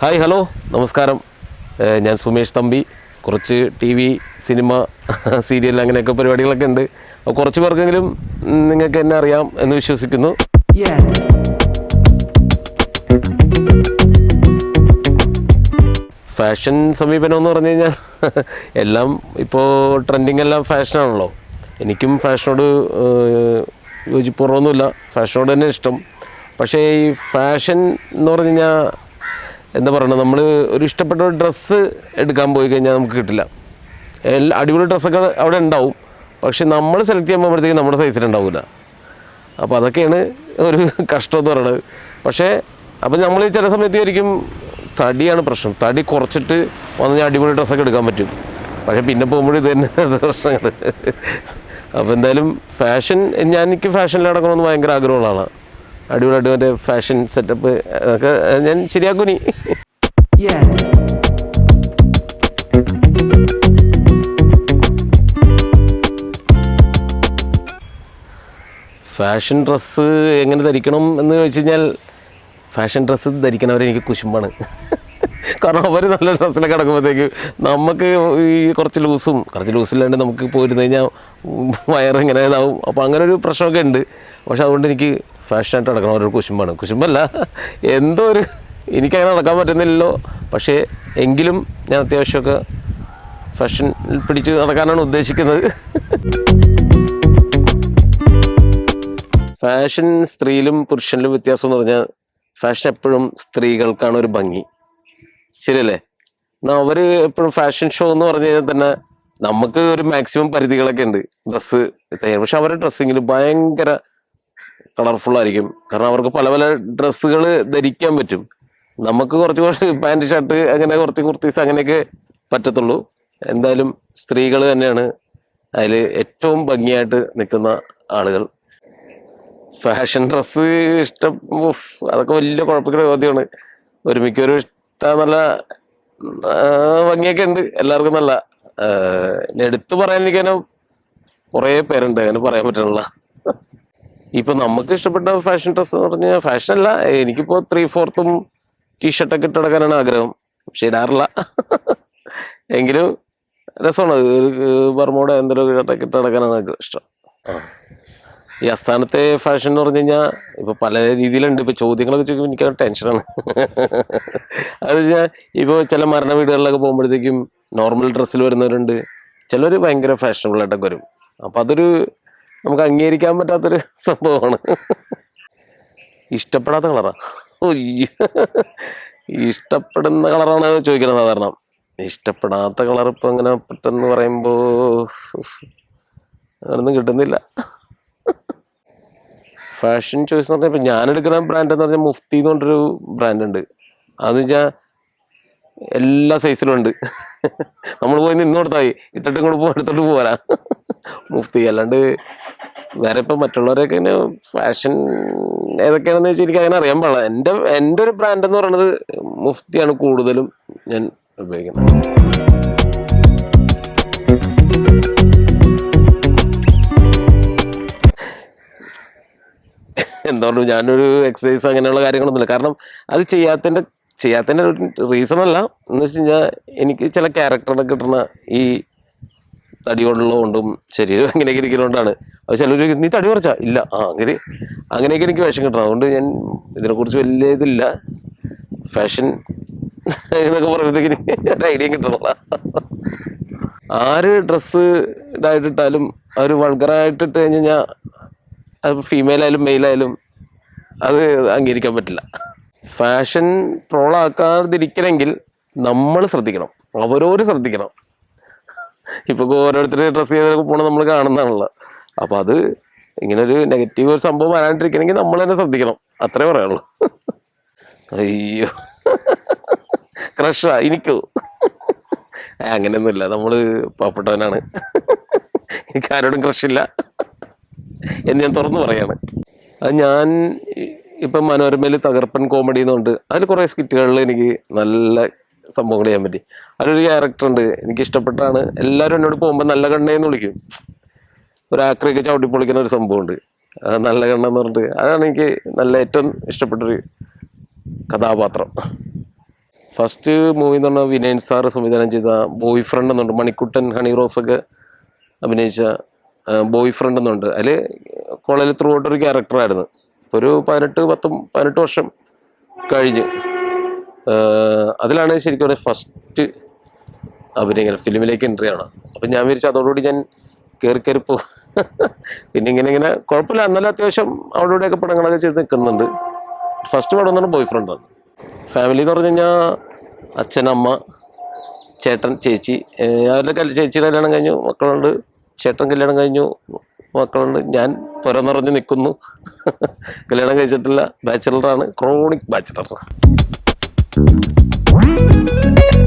Hi hello. നമസ്കാരം. ഞാൻ സുമേഷ് തമ്പി. കുറച്ച് ടി വി സിനിമ സീരിയൽ അങ്ങനെയൊക്കെ പരിപാടികളൊക്കെ ഉണ്ട്. കുറച്ച് പേർക്കെങ്കിലും നിങ്ങൾക്ക് എന്നെ അറിയാം എന്ന് വിശ്വസിക്കുന്നു. ഫാഷൻ സമീപനം എന്ന് പറഞ്ഞു കഴിഞ്ഞാൽ എല്ലാം ഇപ്പോൾ ട്രെൻഡിങ് എല്ലാം ഫാഷനാണല്ലോ. എനിക്കും ഫാഷനോട് യോജിപ്പൂർവമൊന്നുമില്ല ഫാഷനോട് തന്നെ ഇഷ്ടം. പക്ഷേ ഈ ഫാഷൻ എന്ന് പറഞ്ഞു കഴിഞ്ഞാൽ എന്താ പറയുക നമ്മൾ ഒരു ഇഷ്ടപ്പെട്ട ഒരു ഡ്രസ്സ് എടുക്കാൻ പോയി കഴിഞ്ഞാൽ നമുക്ക് കിട്ടില്ല. എല്ലാ അടിപൊളി ഡ്രസ്സൊക്കെ അവിടെ ഉണ്ടാവും. പക്ഷെ നമ്മൾ സെലക്ട് ചെയ്യാൻ പോകുമ്പോഴത്തേക്കും നമ്മുടെ സൈസിൽ ഉണ്ടാവില്ല അപ്പോൾ അതൊക്കെയാണ് ഒരു കഷ്ടം എന്ന് പറയുന്നത് പക്ഷേ അപ്പോൾ നമ്മൾ ചില സമയത്ത് ആയിരിക്കും തടിയാണ് പ്രശ്നം. തടി കുറച്ചിട്ട് വന്ന് ഞാൻ അടിപൊളി ഡ്രസ്സൊക്കെ എടുക്കാൻ പറ്റും. പക്ഷേ പിന്നെ പോകുമ്പോൾ ഇത് തന്നെ പ്രശ്നങ്ങൾ അപ്പോൾ എന്തായാലും ഫാഷൻ ഞാൻ എനിക്ക് ഫാഷനിൽ അടക്കണമെന്ന് ഭയങ്കര ആഗ്രഹമുള്ള ആളാണ് അടിപൊളിയായിട്ട് മറ്റേ ഫാഷൻ സെറ്റപ്പ് അതൊക്കെ ഞാൻ ശരിയാക്കുനി. ഫാഷൻ ഡ്രസ്സ് എങ്ങനെ ധരിക്കണം എന്ന് ചോദിച്ചു കഴിഞ്ഞാൽ ഫാഷൻ ഡ്രസ്സ് ധരിക്കണവരെ എനിക്ക് കുശുമ്പാണ്. കാരണം അവർ നല്ല ഡ്രസ്സിലൊക്കെ കിടക്കുമ്പോഴത്തേക്ക് നമുക്ക് ഈ കുറച്ച് ലൂസും കുറച്ച് ലൂസില്ലാണ്ട് നമുക്ക് പോയിരുന്നു കഴിഞ്ഞാൽ വയറിങ്ങനെ ഇതാവും. അപ്പോൾ അങ്ങനെ ഒരു പ്രശ്നമൊക്കെ ഉണ്ട്. പക്ഷെ അതുകൊണ്ട് എനിക്ക് ഫാഷനായിട്ട് നടക്കണം ഒരു കുശുമ്പാണ്. കുശുമ്പല്ല എന്തോ ഒരു എനിക്കങ്ങനെ നടക്കാൻ പറ്റുന്നില്ലല്ലോ. പക്ഷേ എങ്കിലും ഞാൻ അത്യാവശ്യമൊക്കെ ഫാഷൻ പിടിച്ച് നടക്കാനാണ് ഉദ്ദേശിക്കുന്നത്. ഫാഷൻ സ്ത്രീയിലും പുരുഷനിലും വ്യത്യാസം എന്ന് പറഞ്ഞാൽ ഫാഷൻ എപ്പോഴും സ്ത്രീകൾക്കാണ് ഒരു ഭംഗി. ശരിയല്ലേ? എന്നാൽ അവർ എപ്പോഴും ഫാഷൻ ഷോ എന്ന് പറഞ്ഞു കഴിഞ്ഞാൽ തന്നെ നമുക്ക് ഒരു മാക്സിമം പരിധികളൊക്കെ ഉണ്ട്. ഡ്രസ്സ് പക്ഷെ അവരുടെ ഡ്രസ്സിങ്ങിൽ ഭയങ്കര കളർഫുൾ ആയിരിക്കും. കാരണം അവർക്ക് പല പല ഡ്രസ്സുകൾ ധരിക്കാൻ പറ്റും. നമുക്ക് കുറച്ച് കുറച്ച് പാന്റ് ഷർട്ട് അങ്ങനെ കുറച്ച് കുർത്തീസ് അങ്ങനെയൊക്കെ പറ്റത്തുള്ളൂ. എന്തായാലും സ്ത്രീകൾ തന്നെയാണ് അതിൽ ഏറ്റവും ഭംഗിയായിട്ട് നിൽക്കുന്ന ആളുകൾ. ഫാഷൻ ഡ്രസ്സ് ഇഷ്ടം അതൊക്കെ വലിയ കുഴപ്പമില്ല ചോദ്യമാണ്. ഒരു മിക്കൊരു ഇഷ്ടം നല്ല ഭംഗിയൊക്കെ ഉണ്ട്. എല്ലാവർക്കും നല്ല. എടുത്തു പറയാൻ എനിക്കങ്ങനെ കുറേ പേരുണ്ട്. അങ്ങനെ പറയാൻ പറ്റണില്ല. ഇപ്പൊ നമുക്ക് ഇഷ്ടപ്പെട്ട ഫാഷൻ ഡ്രസ് എന്ന് പറഞ്ഞാൽ ഫാഷൻ അല്ല. എനിക്കിപ്പോ ത്രീ ഫോർത്തും ടീഷർട്ടൊക്കെ ഇട്ട് നടക്കാനാണ് ആഗ്രഹം. പക്ഷെ ഇടാറില്ല. എങ്കിലും രസമാണ്. ബർമോടെ എന്തെങ്കിലും ഷർട്ടൊക്കെ ഇട്ട് ഇഷ്ടം. ഈ അസ്ഥാനത്തെ ഫാഷൻ എന്ന് പറഞ്ഞു കഴിഞ്ഞാൽ ഇപ്പൊ പല രീതിയിലുണ്ട്. ഇപ്പൊ ചോദ്യങ്ങളൊക്കെ ചോദിക്കുമ്പോൾ എനിക്ക് ടെൻഷനാണ്. അത് വെച്ചാൽ ഇപ്പൊ ചില മരണ വീടുകളിലൊക്കെ പോകുമ്പോഴത്തേക്കും നോർമൽ ഡ്രസ്സിൽ വരുന്നവരുണ്ട്. ചിലർ ഭയങ്കര ഫാഷനബിൾ ആയിട്ടൊക്കെ വരും. അപ്പൊ അതൊരു നമുക്ക് അംഗീകരിക്കാൻ പറ്റാത്തൊരു സംഭവമാണ്. ഇഷ്ടപ്പെടാത്ത കളറാ. ഇഷ്ടപ്പെടുന്ന കളറാണ് ചോദിക്കുന്നത് സാധാരണ. ഇഷ്ടപ്പെടാത്ത കളർ ഇപ്പൊ അങ്ങനെ പെട്ടെന്ന് പറയുമ്പോ അങ്ങനൊന്നും കിട്ടുന്നില്ല. ഫാഷൻ ചോയ്സ് എന്ന് പറഞ്ഞാൽ ഇപ്പം ഞാൻ എടുക്കുന്ന ബ്രാൻഡ് എന്ന് പറഞ്ഞാൽ മുഫ്തി എന്ന് പറഞ്ഞൊരു ബ്രാൻഡ് ഉണ്ട്. അതെന്ന് വെച്ചാൽ എല്ലാ സൈസിലും ഉണ്ട്. നമ്മൾ പോയി നിന്ന് കൊടുത്താൽ ഇട്ടിട്ട് ഇങ്ങോട്ട് പോ എടുത്തോട്ട് പോരാ. മുഫ്തി അല്ലാണ്ട് വേറെ ഇപ്പം മറ്റുള്ളവരൊക്കെ ഇങ്ങനെ ഫാഷൻ ഏതൊക്കെയാണെന്ന് വെച്ചാൽ എനിക്ക് അങ്ങനെ അറിയാൻ പാടില്ല. എന്റെ എന്റെ ഒരു ബ്രാൻഡ് എന്ന് പറയുന്നത് മുഫ്തിയാണ് കൂടുതലും ഞാൻ ഉപയോഗിക്കുന്നത്. എന്തുകൊണ്ടും ഞാനൊരു എക്സസൈസ് അങ്ങനെയുള്ള കാര്യങ്ങളൊന്നുമില്ല. കാരണം അത് ചെയ്യാത്തതിന്റെ ചെയ്യാത്തതിന്റെ ഒരു റീസൺ അല്ല. എന്ന് വെച്ച് കഴിഞ്ഞാൽ എനിക്ക് ചില ക്യാരക്ടറിനെ കിട്ടുന്ന ഈ തടി കൊണ്ടുള്ളതുകൊണ്ടും ശരീരം അങ്ങനെയൊക്കെ ഇരിക്കുന്നതുകൊണ്ടാണ് അത് ചിലർ നീ തടി കുറച്ചാ? ഇല്ല. ആ അങ്ങനെ അങ്ങനെയൊക്കെ എനിക്ക് വേഷം കിട്ടണം. അതുകൊണ്ട് ഞാൻ ഇതിനെക്കുറിച്ച് വലിയ ഇതില്ല. ഫാഷൻ എന്നൊക്കെ പറയുമ്പോഴത്തേക്ക് ഒരു ഐഡിയ കിട്ടണമല്ല ആര് ഡ്രസ്സ് ഇതായിട്ടിട്ടാലും ഒരു വൾഗറായിട്ടിട്ട് കഴിഞ്ഞ് കഴിഞ്ഞാൽ അത് ഫീമെയിലായാലും മെയിലായാലും അത് അംഗീകരിക്കാൻ പറ്റില്ല. ഫാഷൻ ട്രോളാക്കാതിരിക്കണമെങ്കിൽ നമ്മൾ ശ്രദ്ധിക്കണം. അവരോട് ശ്രദ്ധിക്കണം. ഇപ്പൊ ഓരോരുത്തർ ഡ്രസ്സ് ചെയ്ത് പോണ നമ്മൾ കാണുന്നതാണല്ലോ. അപ്പൊ അത് ഇങ്ങനെ ഒരു നെഗറ്റീവ് ഒരു സംഭവം വരാണ്ടിരിക്കണമെങ്കിൽ നമ്മൾ തന്നെ ശ്രദ്ധിക്കണം. അത്രേ പറയുള്ളൂ അയ്യോ. ക്രഷാ എനിക്കോ? അങ്ങനെയൊന്നും അങ്ങനെയൊന്നുമില്ല. നമ്മൾ പാവപ്പെട്ടവനാണ്. എനിക്ക് ആരോടും ക്രഷില്ല എന്ന് ഞാൻ തുറന്നു പറയാണ്. അത് ഞാൻ ഇപ്പം മനോരമയിൽ തകർപ്പൻ കോമഡി എന്നുണ്ട്. അതിൽ കുറേ സ്കിറ്റുകളിൽ എനിക്ക് നല്ല സംഭവങ്ങൾ ചെയ്യാൻ പറ്റി. അതിലൊരു ക്യാരക്ടർ ഉണ്ട്. എനിക്ക് ഇഷ്ടപ്പെട്ടാണ് എല്ലാവരും എന്നോട് പോകുമ്പോൾ നല്ല കണ്ണേന്ന് വിളിക്കും. ഒരു ആക്രയൊക്കെ ചവിട്ടി പൊളിക്കുന്ന ഒരു സംഭവമുണ്ട്. നല്ല കണ്ണെന്ന് പറഞ്ഞിട്ട്. അതാണ് എനിക്ക് നല്ല ഏറ്റവും ഇഷ്ടപ്പെട്ടൊരു കഥാപാത്രം. ഫസ്റ്റ് മൂവി എന്ന് പറഞ്ഞാൽ വിനയൻ സാറ് സംവിധാനം ചെയ്ത ബോയ് ഫ്രണ്ട് എന്നുണ്ട്. മണിക്കുട്ടൻ ഹണി റോസ് ഒക്കെ അഭിനയിച്ച ബോയ് ഫ്രണ്ട് എന്നുണ്ട്. അതിൽ കോളേജിൽ ത്രൂ ഔട്ട് ഒരു ക്യാരക്ടറായിരുന്നു ഒരു പതിനെട്ട് പത്തും പതിനെട്ട് വർഷം കഴിഞ്ഞ്. അതിലാണ് ശരിക്കും ഫസ്റ്റ് അഭിനയിക്കണം ഫിലിമിലേക്ക് എൻട്രി ആണ്. അപ്പം ഞാൻ വിചാരിച്ചു അതോടുകൂടി ഞാൻ കയറി കയറി പോ. പിന്നെ ഇങ്ങനെ ഇങ്ങനെ കുഴപ്പമില്ല. എന്നാലും അത്യാവശ്യം അവിടെ ഇവിടെയൊക്കെ പടങ്ങളൊക്കെ ചെയ്ത് നിൽക്കുന്നുണ്ട്. ഫസ്റ്റ് പടം എന്ന് പറഞ്ഞാൽ ബോയ് ഫ്രണ്ടാണ് ഫാമിലി എന്ന് പറഞ്ഞു കഴിഞ്ഞാൽ അച്ഛൻ അമ്മ ചേട്ടൻ ചേച്ചി. അവരുടെ കൽ ചേച്ചിയുടെ കല്യാണം കഴിഞ്ഞു മക്കളുണ്ട്. ചേട്ടൻ കല്യാണം കഴിഞ്ഞു മക്കളുണ്ട്. ഞാൻ പുരം നിറഞ്ഞ് നിൽക്കുന്നു. കല്യാണം കഴിച്ചിട്ടില്ല. ബാച്ചിലറാണ് ക്രോണിക് ബാച്ചിലർ thank you.